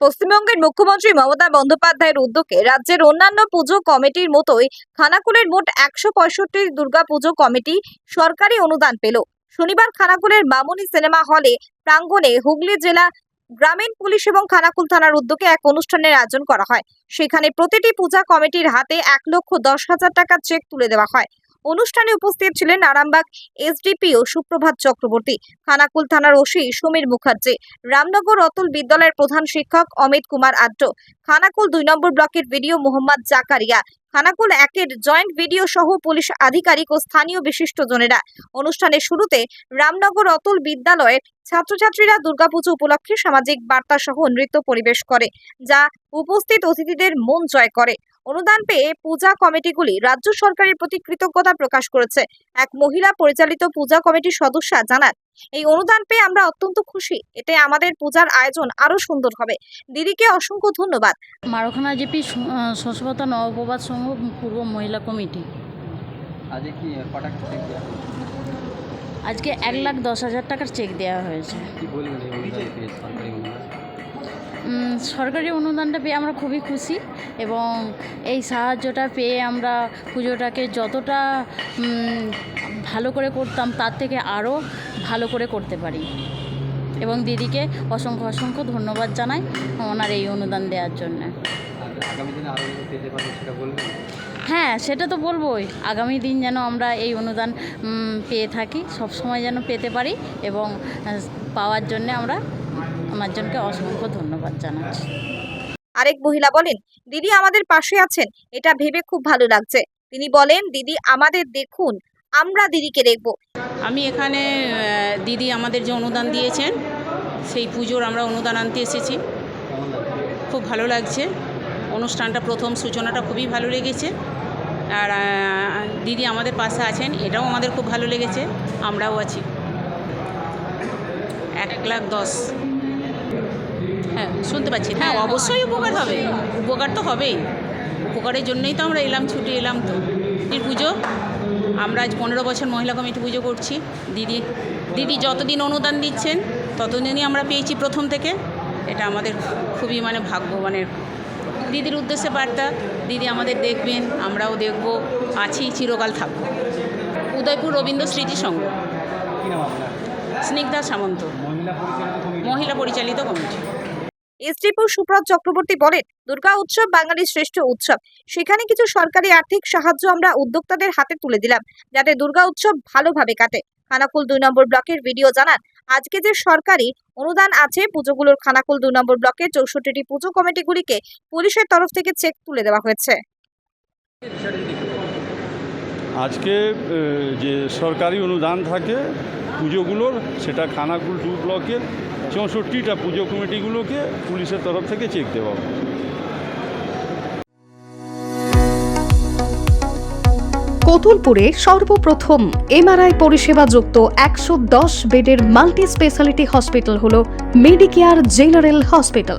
পশ্চিমবঙ্গের মুখ্যমন্ত্রী মমতা বন্দ্যোপাধ্যায়ের উদ্যোগে রাজ্যের অন্যান্য পুজো কমিটির মতোই খানাকুলের মোট একশো পঁয়ষট্টি দুর্গা পুজো কমিটি সরকারি অনুদান পেল। শনিবার খানাকুলের মামুনি সিনেমা হলে প্রাঙ্গণে হুগলি জেলা গ্রামীণ পুলিশ এবং খানাকুল থানার উদ্যোগে এক অনুষ্ঠানের আয়োজন করা হয়। সেখানে প্রতিটি পূজা কমিটির হাতে এক লক্ষ দশ হাজার টাকার চেক তুলে দেওয়া হয়। অনুষ্ঠানে উপস্থিত ছিলেন আরামবাগ এসডিপিও সুপ্রভাত চক্রবর্তী, খানাকুল থানার ওসি সমীর মুখার্জি, রামনগর অতুল বিদ্যালয়ের প্রধান শিক্ষক অমিত কুমার আড্ড, খানাকুল দুই নম্বর ব্লকের ভিডিও মোহাম্মদ জাকারিয়া, খানাকুল একের জয়েন্ট ভিডিও সহ পুলিশ আধিকারিক ও স্থানীয় বিশিষ্টজনেরা অনুষ্ঠানের শুরুতে রামনগর অতুল বিদ্যালয়ের ছাত্রছাত্রীরা দুর্গাপুজো উপলক্ষে সামাজিক বার্তা সহ নৃত্য পরিবেশ করে, যা উপস্থিত অতিথিদের মন জয় করে। অনুদান পেয়ে পূজা কমিটিগুলি রাজ্য সরকারের প্রতি কৃতজ্ঞতা প্রকাশ করেছে। এক মহিলা পরিচালিত পূজা কমিটির সদস্যা জানান এই অনুদান পেয়ে আমরা অত্যন্ত খুশি। এতে আমাদের পূজার আয়োজন আরও সুন্দর হবে। দিদিকে অসংখ্য ধন্যবাদ। মারখানা জেপি শস্যবতা নবপ্রবাদ সংঘ পূর্ব মহিলা কমিটি। আজকে কি কটা চেক দেওয়া হলো? আজকে এক লাখ দশ হাজার টাকার চেক দেওয়া হয়েছে। সরকারি অনুদানটা পেয়ে আমরা খুবই খুশি এবং এই সাহায্যটা পেয়ে আমরা পুজোটাকে যতটা ভালো করে করতাম তার থেকে আরও ভালো করে করতে পারি। এবং দিদিকে অসংখ্য অসংখ্য ধন্যবাদ জানাই ওনার এই অনুদান দেওয়ার জন্য। হ্যাঁ সেটা তো বলবোই। আগামী দিন যেন আমরা এই অনুদান পেয়ে থাকি সব সময় যেন পেতে পারি এবং পাওয়ার জন্য আমরা আমার জনকে অসংখ্য ধন্যবাদ জানাচ্ছি। আরেক মহিলা বলেন দিদি আমাদের পাশে আছেন এটা ভেবে খুব ভালো লাগছে। তিনি বলেন দিদি আমাদের দেখুন আমরা দিদিকে দেখব। আমি এখানে দিদি আমাদের যে অনুদান দিয়েছেন সেই পুজোর আমরা অনুদান আনতে এসেছি। খুব ভালো লাগছে। অনুষ্ঠানটা প্রথম সূচনাটা খুবই ভালো লেগেছে। আর দিদি আমাদের পাশে আছেন এটাও আমাদের খুব ভালো লেগেছে। আমরাও আছি। এক লাখ দশ। হ্যাঁ শুনতে পাচ্ছি। হ্যাঁ অবশ্যই উপকার হবে। উপকার তো হবেই। উপকারের জন্যই তো আমরা এলাম ছুটি এলাম তো। দিদির পুজো। আমরা আজ পনেরো বছর মহিলা কমিটি পুজো করছি। দিদি দিদি যতদিন অনুদান দিচ্ছেন ততদিনই আমরা পেয়েছি প্রথম থেকে। এটা আমাদের খুবই মানে ভাগ্যবানের দিদির উদ্দেশ্যে বার্তা। দিদি আমাদের দেখবেন আমরাও দেখব আছি চিরকাল থাকব। উদয়পুর রবীন্দ্র স্মৃতি সংঘ। কি নাম আপনার? স্নিগ্ধা সামন্ত। মহিলা পরিচালিত কমিটি। এসডিপুর সুব্রত চক্রবর্তী বলেন দুর্গা উৎসব বাঙালির শ্রেষ্ঠ উৎসব। সেখানে কিছু সরকারি আর্থিক সাহায্য আমরা উদ্যোক্তাদের হাতে তুলে দিলাম যাতে দুর্গা উৎসব ভালোভাবে কাটে। খানাকুল দুই নম্বর ব্লকের ভিডিও জানান আজকে যে সরকারি অনুদান আছে পুজোগুলোর খানাকুল দুই নম্বর ব্লকের চৌষট্টিটি পুজো কমিটিগুলিকে পুলিশের তরফ থেকে চেক তুলে দেওয়া হয়েছে। আজকে যে সরকারি অনুদান থাকে পুজোগুলোর, সেটা খানাকুল টু ব্লকের, চৌষট্টিটা পুজো কমিটিগুলোকে পুলিশের তরফ থেকে চেক দেওয়া কতুলপুরে সর্বপ্রথম এমআরআই পরিষেবা যুক্ত একশো দশ বেডের মাল্টি স্পেশালিটি হসপিটাল হল মেডিকেয়ার জেনারেল হসপিটাল।